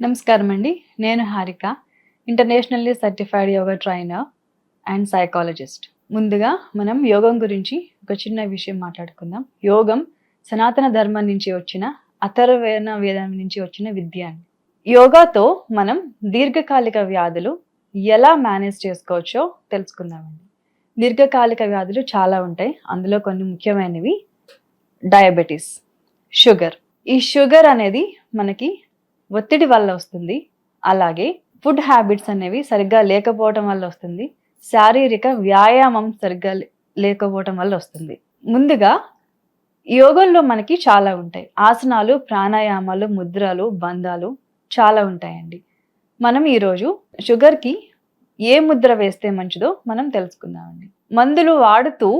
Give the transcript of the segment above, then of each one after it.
నమస్కారం అండి నేను Harika internationally certified yoga trainer and psychologist. ముందుగా మనం యోగం గురించి ఒక చిన్న విషయం మాట్లాడుకుందాం. యోగం సనాతన ధర్మం నుంచి వచ్చిన అథర్వేణ వేదం నుంచి వచ్చిన విద్య అండి. యోగాతో మనం దీర్ఘకాలిక వ్యాధులు ఎలా మేనేజ్ చేసుకోవచ్చో తెలుసుకుందామండి. దీర్ఘకాలిక వ్యాధులు చాలా ఉంటాయి. అందులో కొన్ని ముఖ్యమైనవి డయాబెటీస్ షుగర్. ఈ షుగర్ అనేది మనకి ఒత్తిడి వల్ల వస్తుంది. అలాగే ఫుడ్ హ్యాబిట్స్ అనేవి సరిగ్గా లేకపోవటం వల్ల వస్తుంది. శారీరక వ్యాయామం సరిగ్గా లేకపోవటం వల్ల వస్తుంది. ముందుగా యోగంలో మనకి చాలా ఉంటాయి. ఆసనాలు ప్రాణాయామాలు ముద్రలు బంధాలు చాలా ఉంటాయండి. మనం ఈరోజు షుగర్కి ఏ ముద్ర వేస్తే మంచిదో మనం తెలుసుకుందామండి. మందులు వాడుతూ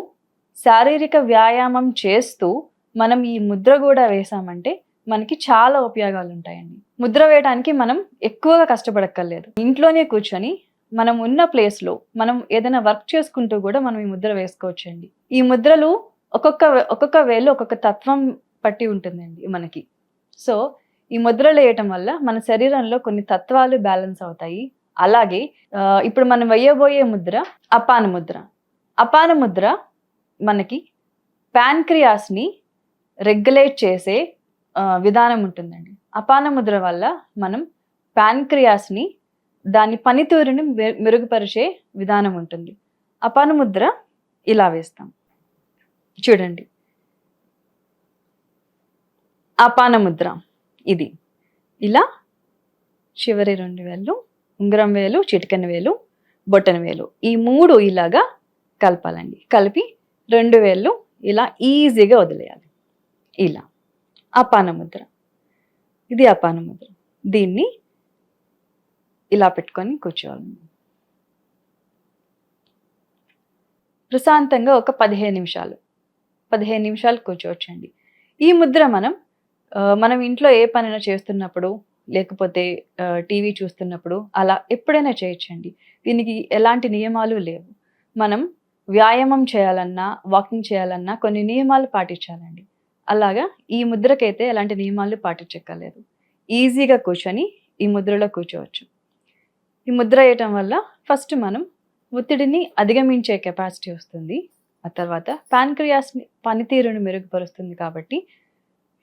శారీరక వ్యాయామం చేస్తూ మనం ఈ ముద్ర కూడా వేసామంటే మనకి చాలా ఉపయోగాలు ఉంటాయండి ముద్ర వేయడానికి మనం ఎక్కువగా కష్టపడక్కర్లేదు. ఇంట్లోనే కూర్చొని మనం ఉన్న ప్లేస్లో మనం ఏదైనా వర్క్ చేసుకుంటూ కూడా మనం ఈ ముద్ర వేసుకోవచ్చండి. ఈ ముద్రలు ఒక్కొక్క ఒక్కొక్క వేలు ఒక్కొక్క తత్వం పట్టి ఉంటుందండి మనకి. సో ఈ ముద్రలు వేయటం వల్ల మన శరీరంలో కొన్ని తత్వాలు బ్యాలెన్స్ అవుతాయి. అలాగే ఇప్పుడు మనం వేయబోయే ముద్ర అపాన ముద్ర. అపాన ముద్ర మనకి ప్యాన్క్రియాస్ని రెగ్యులేట్ చేసే విధానం ఉంటుందండి. అపాన ముద్ర వల్ల మనం ప్యాన్క్రియాస్ని దాని పనితీరుని మె- మెరుగుపరిచే విధానం ఉంటుంది. అపాన ముద్ర ఇలా వేస్తాం. చూడండి. అపాన ముద్ర ఇది. ఇలా చివరి రెండు వేలు ఉంగరం వేలు చిటికెన వేలు బొట్టన వేలు ఈ మూడు ఇలాగా కలపాలండి. కలిపి రెండు వేళ్ళు ఇలా ఈజీగా వదిలేయాలి. ఇలా. అపానముద్ర. ఇది అపానముద్ర. దీన్ని ఇలా పెట్టుకొని కూర్చోవాలి. ప్రశాంతంగా ఒక పదిహేను నిమిషాలు. పదిహేను నిమిషాలు కూర్చోవచ్చండి. ఈ ముద్ర మనం మనం ఇంట్లో ఏ పనైనా చేస్తున్నప్పుడు లేకపోతే టీవీ చూస్తున్నప్పుడు అలా ఎప్పుడైనా చేయొచ్చండి. దీనికి ఎలాంటి నియమాలు లేవు. మనం వ్యాయామం చేయాలన్నా వాకింగ్ చేయాలన్నా కొన్ని నియమాలు పాటించాలండి. అలాగా ఈ ముద్రకైతే ఎలాంటి నియమాలు పాటించక్కర్లేదు. ఈజీగా కూర్చొని ఈ ముద్రలో కూర్చోవచ్చు. ఈ ముద్ర వేయటం వల్ల ఫస్ట్ మనం ఒత్తిడిని అధిగమించే కెపాసిటీ వస్తుంది. ఆ తర్వాత ప్యాన్క్రియాస్ పనితీరును మెరుగుపరుస్తుంది కాబట్టి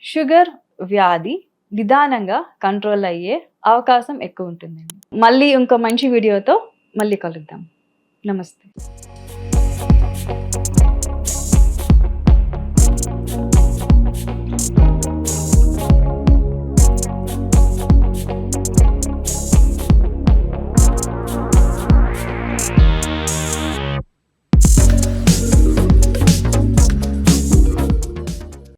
షుగర్ వ్యాధి నిదానంగా కంట్రోల్ అయ్యే అవకాశం ఎక్కువ ఉంటుందండి. మళ్ళీ ఇంకో మంచి వీడియోతో మళ్ళీ కలుద్దాం. నమస్తే.